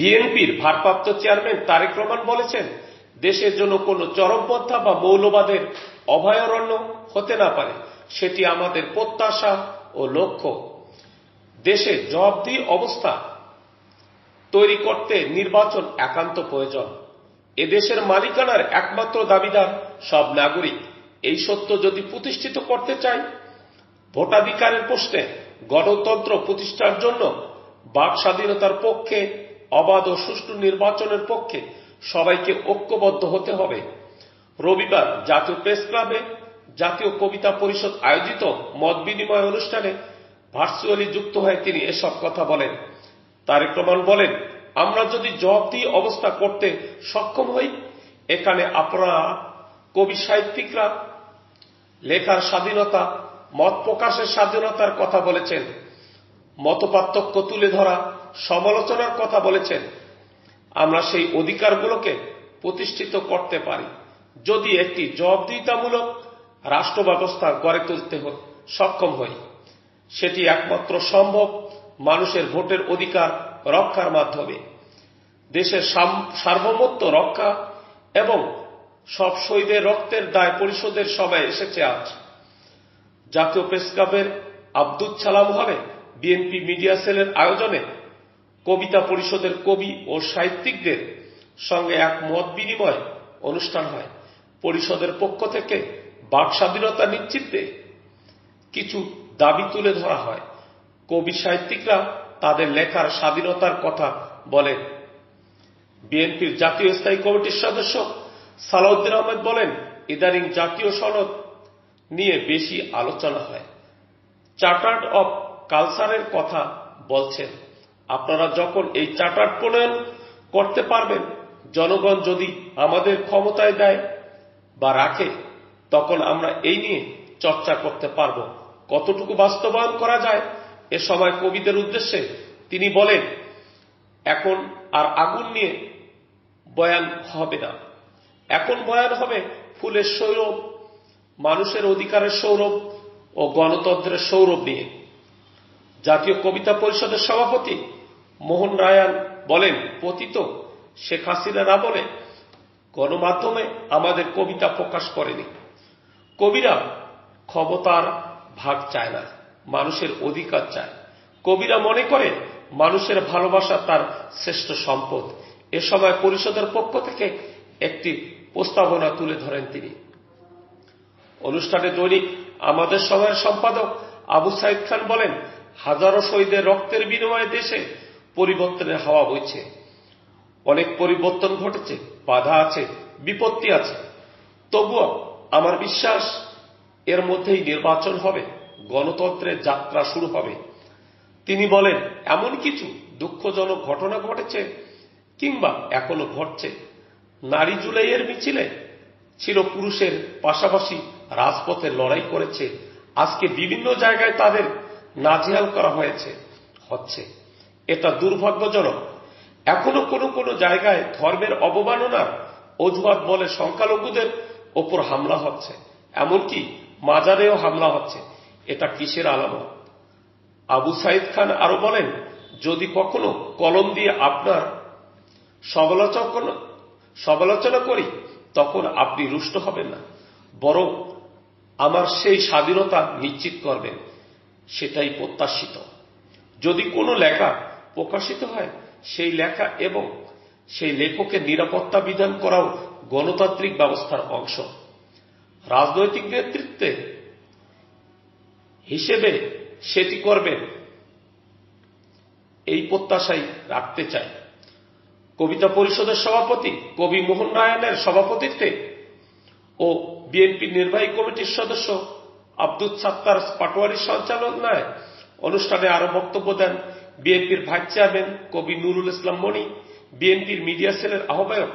বিএনপির ভারপ্রাপ্ত চেয়ারম্যান তারেক রহমান বলেছেন, দেশের জন্য কোনো চরমপন্থা বা মৌলবাদের অভয়ারণ্য হতে না পারে। সেটি আমাদের প্রত্যাশা ও লক্ষ্য। দেশে জবাবদিহি অবস্থা তৈরি করতে নির্বাচন একান্ত প্রয়োজন। এদেশের মালিকানার একমাত্র দাবিদার সব নাগরিক। এই সত্য যদি প্রতিষ্ঠিত করতে চাই, ভোটাধিকারের প্রশ্নে গণতন্ত্র প্রতিষ্ঠার জন্য বাক স্বাধীনতার পক্ষে অবাধ ও সুষ্ঠু নির্বাচনের পক্ষে সবাইকে ঐক্যবদ্ধ হতে হবে। রবিবার জাতীয় প্রেস ক্লাবে জাতীয় কবিতা পরিষদ আয়োজিত মত বিনিময় অনুষ্ঠানে ভার্চুয়ালি যুক্ত হয়ে তিনি এসব কথা বলেন। তারেক রহমান বলেন, আমরা যদি জবাবদিহি অবস্থা করতে সক্ষম হই, এখানে আপনারা কবি সাহিত্যিকরা, লেখার স্বাধীনতা, মত প্রকাশের স্বাধীনতার কথা বলেছেন। মতপার্থক্য তুলে ধরা সমালোচনার কথা বলেছেন, আমরা সেই অধিকারগুলোকে প্রতিষ্ঠিত করতে পারি। যদি একটি জবাবদিহিতামূলক রাষ্ট্র ব্যবস্থা গড়ে তুলতে সক্ষম হই, সেটি একমাত্র সম্ভব মানুষের ভোটের অধিকার রক্ষার মাধ্যমে। দেশের সার্বভৌমত্ব রক্ষা এবং সব শহীদের রক্তের দায় পরিশোধের সময় এসেছে আজ। জাতীয় প্রেস ক্লাবের আব্দুল সালাম বিএনপি মিডিয়া সেলের আয়োজনে কবিতা পরিষদের কবি ও সাহিত্যিকদের সঙ্গে এক মত বিনিময় অনুষ্ঠান হয়। পরিষদের পক্ষ থেকে বাক স্বাধীনতা নিশ্চিতে কিছু দাবি তুলে ধরা হয়। কবি সাহিত্যিকরা তাদের লেখার স্বাধীনতার কথা বলেন। বিএনপির জাতীয় স্থায়ী কমিটির সদস্য সালাউদ্দিন আহমেদ বলেন, ইদানিং জাতীয় সনদ নিয়ে বেশি আলোচনা হয়। চার্টার্ড অব কালচারের কথা বলছেন। আপনারা যখন এই চার্টার প্রণয়ন করতে পারবেন, জনগণ যদি আমাদের ক্ষমতায় দেয় বা রাখে, তখন আমরা এই নিয়ে চর্চা করতে পারব। কতটুকু বাস্তবায়ন করা যায়, এ সময় কবিদের উদ্দেশ্যে তিনি বলেন, এখন আর আগুন নিয়ে বয়ান হবে না। এখন বয়ান হবে ফুলের সৌরভ, মানুষের অধিকারের সৌরভ ও গণতন্ত্রের সৌরভ নিয়ে। জাতীয় কবিতা পরিষদের সভাপতি মোহন রায়ান বলেন, পতিত শেখ হাসিনা না বলে গণমাধ্যমে আমাদের কবিতা প্রকাশ করেনি। কবিরা ক্ষমতার ভাগ চায় না, মানুষের অধিকার চায়। কবিরা মনে করে মানুষের ভালোবাসা তার শ্রেষ্ঠ সম্পদ। এ সময় পরিষদের পক্ষ থেকে একটি প্রস্তাবনা তুলে ধরেন তিনি। অনুষ্ঠানে দৈনিক আমাদের সময়ের সম্পাদক আবু সাইদ খান বলেন, হাজারো শহীদের রক্তের বিনিময়ে দেশে পরিবর্তনের হাওয়া বইছে। অনেক পরিবর্তন ঘটেছে, বাধা আছে, বিপত্তি আছে। তবুও আমার বিশ্বাস, এর মধ্যেই নির্বাচন হবে, গণতন্ত্রের যাত্রা শুরু হবে। তিনি বলেন, এমন কিছু দুঃখজনক ঘটনা ঘটেছে কিংবা এখনও ঘটছে। নারী জুলাইয়ের মিছিলে ছিল পুরুষের পাশাপাশি রাজপথে লড়াই করেছে। আজকে বিভিন্ন জায়গায় তাদের নাজেহাল করা হয়েছে, হচ্ছে। এটা দুর্ভাগ্যজনক। এখনও কোনো কোনো জায়গায় ধর্মের অবমাননা, অজুহাত বলে সংখ্যালঘুদের ওপর হামলা হচ্ছে। এমনকি মাজারেও হামলা হচ্ছে। এটা কিসের আলামত? আবু সাইদ খান আরও বলেন, যদি কখনো কলম দিয়ে আপনার সমালোচনা সমালোচনা করি, তখন আপনি রুষ্ট হবেন না। বরং আমার সেই স্বাধীনতা নিশ্চিত করবেন, সেটাই প্রত্যাশিত। যদি কোনো লেখা প্রকাশিত হয়। সেই লেখা এবং সেই লেখকের নিরাপত্তা বিধান করাও গণতান্ত্রিক ব্যবস্থার অংশ। রাজনৈতিক নেতৃত্বে হিসেবে সেটি করবেন এই প্রত্যাশাই রাখতে চাই। কবিতা পরিষদের সভাপতি কবি মোহন নারায়ণের সভাপতিত্বে ও বিএনপি নির্বাহী কমিটির সদস্য আব্দুল সাত্তার পাটোয়ারির সঞ্চালনায় অনুষ্ঠানে আরও বক্তব্য দেন বিএনপির ভাইস চেয়ারম্যান কবি নুরুল ইসলাম মণি বিএনপির মিডিয়া সেলের আহ্বায়ক